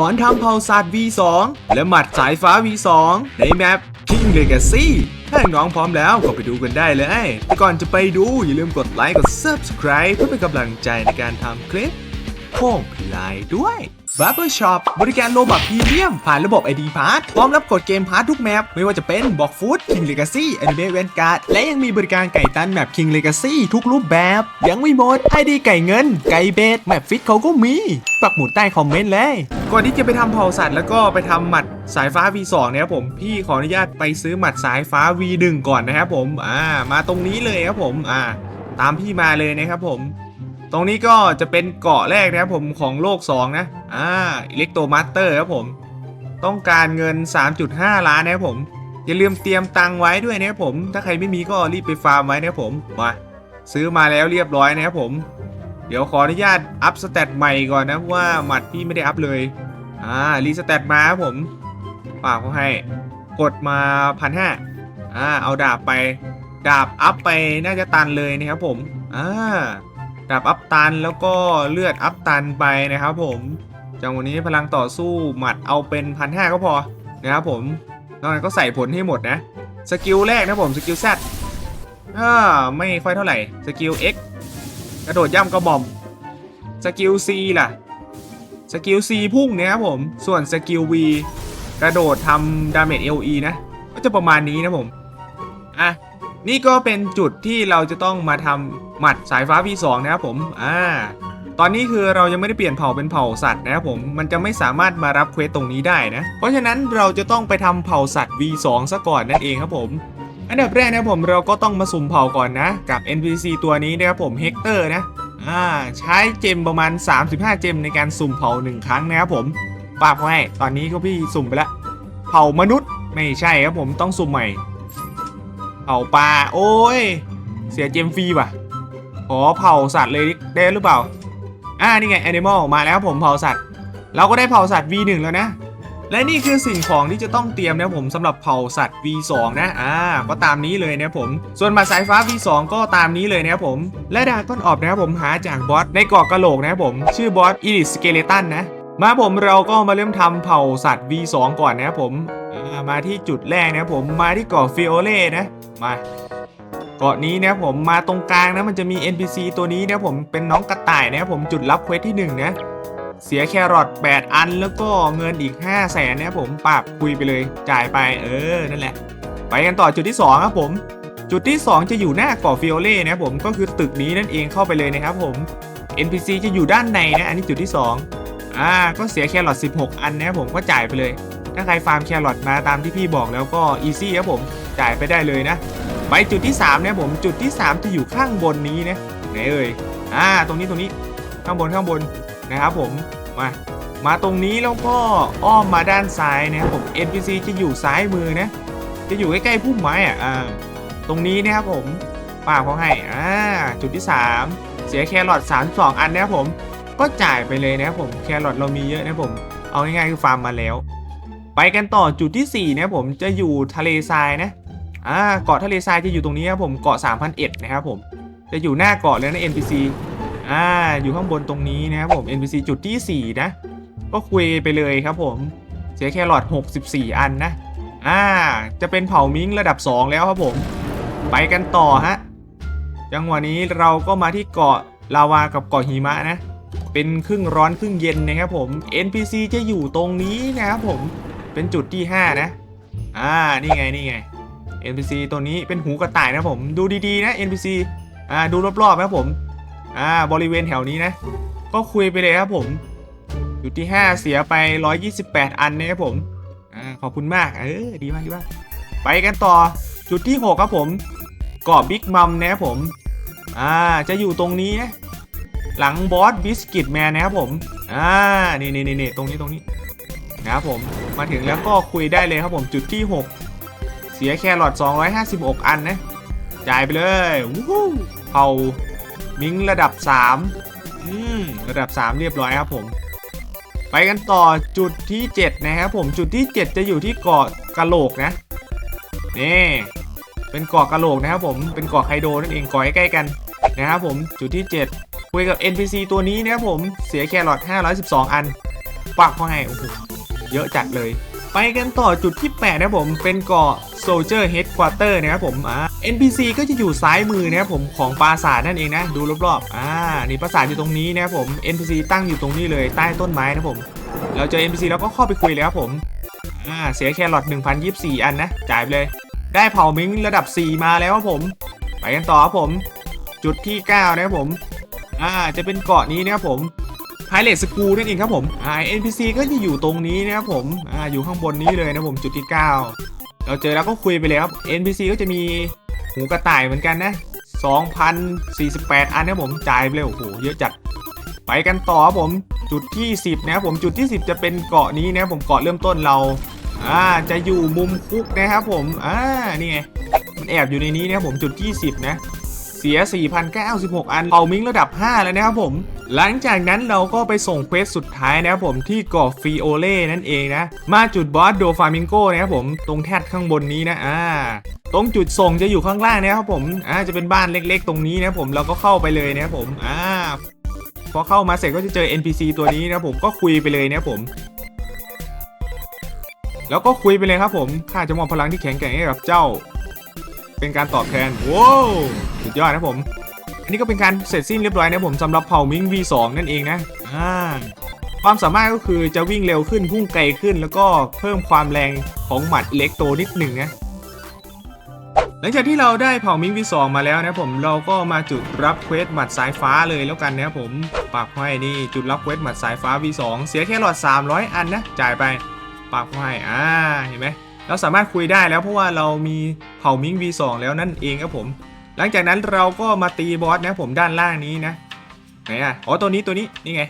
สอนทำเผ่าสัตว์ V2 และหมัดสายฟ้า V2 ในแมป King Legacy ถ้าน้องพร้อมแล้วก็ไปดูกันได้เลย แต่ก่อนจะไปดูอย่าลืมกดไลค์กด Subscribe เพื่อเป็นกำลังใจในการทำคลิปโค้งพลายด้วย Barber Shop บริการโลบักพรีเมียม ผ่านระบบ ID Pass พร้อมรับกดเกมพาร์ททุกแมป ไม่ว่าจะเป็นบอกฟูด King Legacy Anime Vanguard และยังมีบริการไก่ตันแมป King Legacy ทุกรูปแบบ ยังไม่หมด ID ไก่เงิน ไก่เบสแมปฟิตเขาก็มี ปักหมุดใต้คอมเมนต์เลย ก่อนที่จะไปทำเผาสัตว์แล้วก็ไปทำหมัดสายฟ้า V2 นี่ยครับผม พี่ขออนุญาตไปซื้อหมัดสายฟ้า V1 ก่อนนะครับผม อ่า มาตรงนี้เลยครับผม อ่า ตามพี่มาเลยนะครับผม ตรงนี้ก็จะเป็นเกาะแรกนะครับผมของโลก 2 นะ อ่าอิเล็กโตมาสเตอร์ครับผม ต้องการเงิน 3.5 ล้านนะครับผม อย่าลืมเตรียมตังค์ไว้ด้วยนะครับผม ถ้าใครไม่มีก็รีบไปฟาร์มไว้นะครับผม มา ซื้อมาแล้วเรียบร้อยนะครับผม เดี๋ยวขออนุญาตอัพสเตตใหม่ก่อนนะว่าหมัดพี่ไม่ได้อัพเลย อ่า รีสเตตมาครับผมป่ากเขาให้ กดมาพันห้าอ่า เอาดาบไป ดาบอัพไปน่าจะตันเลยนะครับผม อ่า ดาบอัพตันแล้วก็เลือดอัพตันไปนะครับผมจังวันนี้พลังต่อสู้หมัดเอาเป็นพันห้าก็พอนะครับผมนอกนั้นก็ใส่ผลให้หมดนะสกิลแรกนะผมสกิล Z อ่าไม่ค่อยเท่าไหร่สกิล X กระโดดย่ำกระหม่อมสกิล C ล่ะสกิล C พุ่งนะครับผมส่วนสกิล V กระโดดทำดาเมจ LE นะ ก็จะประมาณนี้นะผมอะ นี่ก็เป็นจุดที่เราจะต้องมาทำหมัดสายฟ้า V2 นะครับผม อ่า ตอนนี้คือเรายังไม่ได้เปลี่ยนเผ่าเป็นเผ่าสัตว์นะครับผม มันจะไม่สามารถมารับเควสตรงนี้ได้นะ เพราะฉะนั้นเราจะต้องไปทำเผ่าสัตว์ V2 ซะก่อนนั่นเองครับผม อันดับแรกนะครับผมเราก็ต้องมาสุ่มเผ่าก่อนนะ กับ NPC ตัวนี้นะครับผมเฮกเตอร์นะ อ่า ใช้เจมประมาณ 35 เจมในการสุ่มเผ่าหนึ่งครั้งนะครับผมป้าบเขาให้ตอนนี้ก็พี่สุ่มไปแล้ว เผ่ามนุษย์ไม่ใช่ครับผมต้องสุ่มใหม่ เผ่าปลา โอ้ย เสียเจมฟรีว่ะ ขอเผ่าสัตว์เลยได้หรือเปล่า อ่า นี่ไง Animal มาแล้วผมเผ่าสัตว์ เราก็ได้เผ่าสัตว์ V1 แล้วนะ และนี่คือสิ่งของที่จะต้องเตรียมนะผมสำหรับเผ่าสัตว์ V2 นะ อ่า ก็ตามนี้เลยนะผม ส่วนมาสายฟ้า V2 ก็ตามนี้เลยนะผม และดาก้อนออบนะผมหาจากบอสในเกาะกะโหลกนะผม ชื่อบอสอีลิสสเกเลตันนะ มาผมเราก็มาเริ่มทำเผ่าสัตว์ V2 ก่อนนะครับผมมาที่จุดแรกนะผมมาที่เกาะฟิโอเล่นะมาเกาะนี้นะผมมาตรงกลางนะมันจะมี NPC ตัวนี้นะผมเป็นน้องกระต่ายนะผมจุดรับเควสที่ 1 นะ เสียแครอท8 อันแล้วก็เงินอีก 5 0 0แสนนะผมปราบคุยไปเลยจ่ายไปเออนั่นแหละ ไปกันต่อจุดที่2ครับผม จุดที่ 2 จะอยู่หน้าเกาะฟิโอเล่นะผมก็คือตึกนี้นั่นเองเข้าไปเลยนะครับผม NPC จะอยู่ด้านในนะอันนี้จุดที่ 2 อ่าก็เสียแครอท16 อันนะครับผมก็จ่ายไปเลย ถ้าใครฟาร์มแครอทมาตามที่พี่บอกแล้วก็อีซี่ครับผมจ่ายไปได้เลยนะไปจุดที่3เนี่ยผมจุดที่ 3 จะอยู่ข้างบนนี้นะไหนเอ่ยอ่าตรงนี้ตรงนี้ข้างบนข้างบนนะครับผมมามาตรงนี้แล้วก็อ้อมมาด้านซ้ายนะครับผม NPC จะอยู่ซ้ายมือนะ จะอยู่ใกล้ๆพุ่มไม้อะอ่าตรงนี้นะครับผมป้าเขาให้อ่าจุดที่ 3 เสียแครอท32 อันนะครับผม ก็จ่ายไปเลยนะครับผมแครอทเรามีเยอะนะผมเอาง่ายๆคือฟาร์มมาแล้ว ไปกันต่อจุดที่ 4 นะผมจะอยู่ทะเลทรายนะอ่าเกาะทะเลทรายจะอยู่ตรงนี้ครับผมเกาะ3,001นะครับผมจะอยู่หน้าเกาะเลยนะ NPC อ่าอยู่ข้างบนตรงนี้นะครับผม NPC จุดที่ 4 นะ ก็คุยไปเลยครับผมเสียแครอท64 อันนะอ่าจะเป็นเผ่ามิงระดับ 2 แล้วครับผม ไปกันต่อฮะจังหวะนี้เราก็มาที่เกาะลาวากับเกาะหิมะนะ เป็นครึ่งร้อนครึ่งเย็นนะครับผม NPC จะอยู่ตรงนี้นะครับผม เป็นจุดที่ 5 นะ อ่า นี่ไง นี่ไง NPC ตัวนี้เป็นหูกระต่ายนะผม ดูดีๆนะ NPC อ่า ดูรอบๆนะผม อ่า บริเวณแถวนี้นะ ก็คุยไปเลยครับผม จุดที่ 5 เสียไป 128 อันนะครับผม อ่า ขอบคุณมาก เออ ดีมากดีมาก ไปกันต่อ จุดที่ 6 ครับผมกาะบิ๊กมัมนะครับผม อ่า จะอยู่ตรงนี้นะ หลังบอสบิสกิตแมนนะครับผมอ่านี่นี่นี่ตรงนี้ตรงนี้นะครับผมมาถึงแล้วก็คุยได้เลยครับผมจุดที่ 6 เสียแครอท256 อันนะจ่ายไปเลยวู้ฮู้เผามิงระดับ 3 อืม ระดับ 3 เรียบร้อยครับผม ไปกันต่อจุดที่ 7 นะครับผมจุดที่ 7 จะอยู่ที่เกาะกะโหลกนะนี่เป็นเกาะกะโหลกนะครับผมเป็นเกาะไคโดนั่นเองเกาะใกล้ๆกันนะครับผมจุดที่ 7 คุยกับ NPC ตัวนี้นะครับผมเสียแครอท512 อันปักเข้าให้โอ้โหเยอะจัดเลย ไปกันต่อจุดที่ 8 นะครับผมเป็นเกาะ Soldier Headquarter นะครับผมอ่า NPC ก็จะอยู่ซ้ายมือนะครับผมของปราสาทนั่นเองนะ ดูรอบๆอ่านี่ปราสาทอยู่ตรงนี้นะครับผม NPC ตั้งอยู่ตรงนี้เลยใต้ต้นไม้นะครับผมเราเจอ NPC แล้วก็เข้าไปคุยเลยครับผมอ่าเสียแครอท1024 อันนะจ่ายไปเลย ได้เผามิงระดับ 4 มาแล้วครับผม ไปกันต่อครับผม จุดที่ 9 นะครับผม อ่าจะเป็นเกาะนี้นะครับผมไฮเลสกูนั่นเองครับผมอ่า NPC ก็จะอยู่ตรงนี้นะครับผมอ่าอยู่ข้างบนนี้เลยนะผมจุดที่ 9 เราเจอแล้วก็คุยไปเลยครับ NPC ก็จะมีหูกระต่ายเหมือนกันนะ2,048 อันนะครับผมจ่ายไปเลยโอ้โหเยอะจัด ไปกันต่อครับผมจุดที่ 10 นะครับผมจุดที่ 10 จะเป็นเกาะนี้นะครับผมเกาะเริ่มต้นเราอ่าจะอยู่มุมคุกนะครับผมอ่านี่ไงมันแอบอยู่ในนี้นะครับผมจุดที่ 10 นะ สีย 4,096 อันเป่ามิงระดับ 5 แล้วนะครับผม หลังจากนั้นเราก็ไปส่งเควสสุดท้ายนะครับผมที่เกาะฟิโอเล่นั่นเองนะ มาจุดบอสโดฟามิงโกนะครับผม ตรงแท่นข้างบนนี้นะอ่าตรงจุดส่งจะอยู่ข้างล่างนะครับผมอ่าจะเป็นบ้านเล็กๆ ตรงนี้นะครับผมเราก็เข้าไปเลยนะครับผมอ่าพอเข้ามาเสร็จก็จะเจอ NPC ตัวนี้นะครับผมก็คุยไปเลยนะครับผมแล้วก็คุยไปเลยครับผม ข้าจะมอบพลังที่แข็งแกร่งให้กับเจ้า เป็นการตอบแทนว้าวสุดยอดนะผม อันนี้ก็เป็นการเสร็จสิ้นเรียบร้อยนะผมสำหรับเผ่ามิง V2 นั่นเองนะอ่าความสามารถก็คือจะวิ่งเร็วขึ้นพุ่งไกลขึ้น แล้วก็เพิ่มความแรงของหมัดเล็กโตนิดหนึ่งนะหลังจากที่เราได้เผ่ามิง V2 มาแล้วนะผมเราก็มาจุดรับเควสหมัดสายฟ้าเลยแล้วกันนะผมปากห้อยนี่จุดรับเควสหมัดสายฟ้า V2 เสียแค่หลอด 300 อันนะจ่ายไปปากห้อยอ่าเห็นไหม เราสามารถคุยได้แล้วเพราะว่าเรามีเผ่ามิง V2 แล้วนั่นเองครับผม หลังจากนั้นเราก็มาตีบอสนะผมด้านล่างนี้นะไหนอะอ๋อตัวนี้ตัวนี้นี่ไง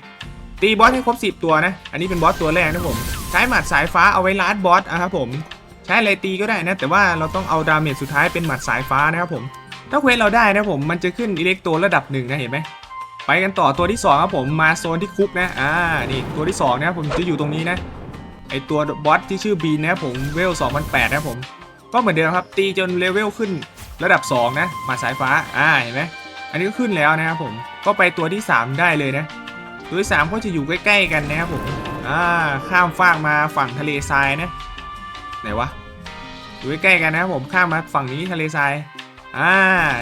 ตีบอสให้ครบ 10 ตัวนะ อันนี้เป็นบอสตัวแรกนะผม ใช้หมัดสายฟ้าเอาไว้ลัดบอสอะครับผม ใช้อะไรตีก็ได้นะ แต่ว่าเราต้องเอาดาเมจสุดท้ายเป็นหมัดสายฟ้านะครับผม ถ้าเควสเราได้นะผมมันจะขึ้นอิเล็กโตระดับหนึ่งนะเห็นไหมไปกันต่อตัวที่สองครับผมมาโซนที่คุกนะอ่านี่ตัวที่สองนะผมจะอยู่ตรงนี้นะ ไอตัวบอสที่ชื่อบีนะครับผมเวล2008นะผมก็เหมือนเดิมครับตีจนเลเวลขึ้นระดับ 2 นะมาสายฟ้าอ่าเห็นไหมอันนี้ก็ขึ้นแล้วนะครับผมก็ไปตัวที่ 3 ได้เลยนะตัวที่3ก็จะอยู่ใกล้ ๆ กันนะครับผมอ่าข้ามฟากมาฝั่งทะเลทรายนะไหนวะอยู่ใกล้ๆกันนะครับผมข้ามมาฝั่งนี้ทะเลทรายอ่า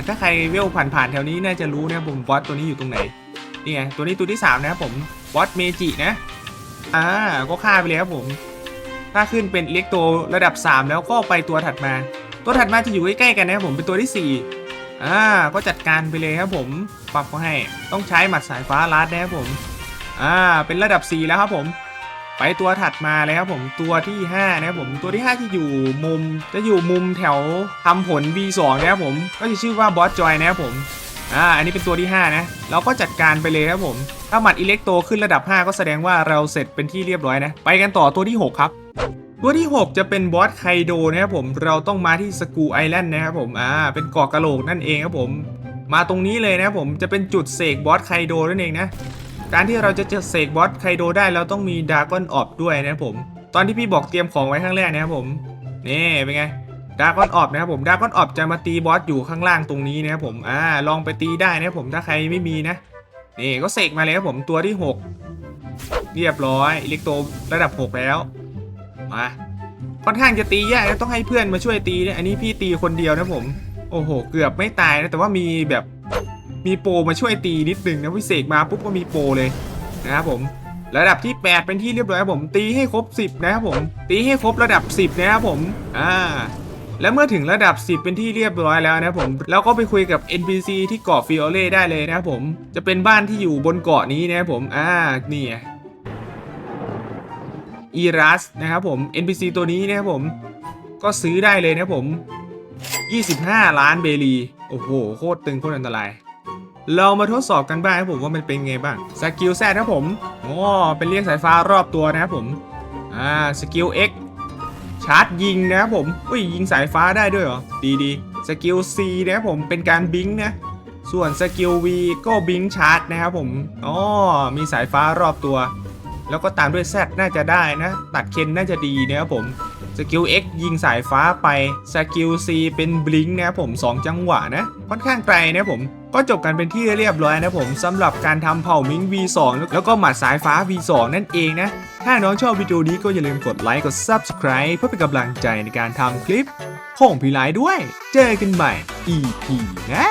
ถ้าใครเวลผ่านๆแถวนี้น่าจะรู้นะผมบอสตัวนี้อยู่ตรงไหนนี่ไงตัวนี้ตัวที่ 3 นะครับผมบอสเมจินะ อ่าก็ฆ่าไปเลยครับผม ถ้าขึ้นเป็นเล็กโตระดับ 3 แล้วก็ไปตัวถัดมา ตัวถัดมาจะอยู่ใกล้ๆกันนะครับผมเป็นตัวที่ 4อ่าก็จัดการไปเลยครับผมปรับเขาให้ต้องใช้หมัดสายฟ้าลัดนะครับผมอ่าเป็นระดับ 4 แล้วครับผม ไปตัวถัดมาเลยครับผมตัวที่ 5 นะครับผมตัวที่ 5 ที่อยู่มุมจะอยู่มุมแถวทำผล V2 นะครับผมก็จะชื่อว่าบอสจอยนะครับผม อ่าอันนี้เป็นตัวที่ 5 นะ เราก็จัดการไปเลยครับผม ถ้าหมัดอิเล็กโตขึ้นระดับ 5 ก็แสดงว่าเราเสร็จเป็นที่เรียบร้อยนะ ไปกันต่อตัวที่ 6 ครับ ตัวที่ 6 จะเป็นบอสไคโดนะครับผม เราต้องมาที่สกูไอแลนด์นะครับผม อ่า เป็นเกาะกะโหลกนั่นเองครับผม มาตรงนี้เลยนะครับผม จะเป็นจุดเสกบอสไคโดนั่นเองนะ การที่เราจะเสกบอสไคโดได้เราต้องมีดากอนออบด้วยนะครับผม ตอนที่พี่บอกเตรียมของไว้ข้างแรกนะครับผม นี่เป็นไง ดากอนออบนะครับผมดากอนออบจะมาตีบอสอยู่ข้างล่างตรงนี้นะครับผมอ่าลองไปตีได้นะครับผมถ้าใครไม่มีนะนี่ก็เสกมาเลยครับผมตัวที่ 6 เรียบร้อยอิเล็กโตระดับ 6 แล้วมาค่อนข้างจะตียากนะต้องให้เพื่อนมาช่วยตีเนี่ยอันนี้พี่ตีคนเดียวนะผม โอ้โห เกือบไม่ตายนะแต่ว่ามีแบบมีโปรมาช่วยตีนิดนึงนะวิเศษมาปุ๊บก็มีโปรเลยนะครับผมระดับที่ 8 เป็นที่เรียบร้อยครับผมตีให้ครบ 10 นะครับผม ตีให้ครบระดับ 10 นะครับผม อ่า แล้วเมื่อถึงระดับ 10 เป็นที่เรียบร้อยแล้วนะผมเราก็ไปคุยกับ NPC ที่เกาะฟิโอเล่ได้เลยนะผม จะเป็นบ้านที่อยู่บนเกาะนี้นะผมอ่านี่อีรัสนะครับผม NPC ตัวนี้นะครับผม ก็ซื้อได้เลยนะผม 25 ล้านเบลี โอ้โห โคตรตึงโคตรอันตราย เรามาทดสอบกันบ้างครับผมว่ามันเป็นไงบ้าง สกิลแซนะครับผมอ๋อเป็นเรียกสายฟ้ารอบตัวนะครับผม อ่า สกิล X ชาร์จยิงนะครับผม อุ้ยยิงสายฟ้าได้ด้วยเหรอ ดีดีสกิล C นะครับผมเป็นการบิงนะ ส่วนสกิล V ก็บิงชาร์จนะครับผม อ๋อ มีสายฟ้ารอบตัว แล้วก็ตามด้วย Z น่าจะได้นะ ตัดเคนน่าจะดีนะครับผม สกิล X ยิงสายฟ้าไป สกิล C เป็นบลิงนะครับผม 2 จังหวะนะ ค่อนข้างไกลนะครับผม ก็จบกันเป็นที่เรียบร้อยนะผมสำหรับการทำเผ่ามิง V2 แล้วก็หมัดสายฟ้า V2 นั่นเองนะ ถ้าน้องชอบวิดีโอนี้ก็อย่าลืมกดไลค์กด Subscribe เพื่อเป็นกำลังใจในการทำคลิปของพี่ไลด้วย เจอกันใหม่ EP หน้า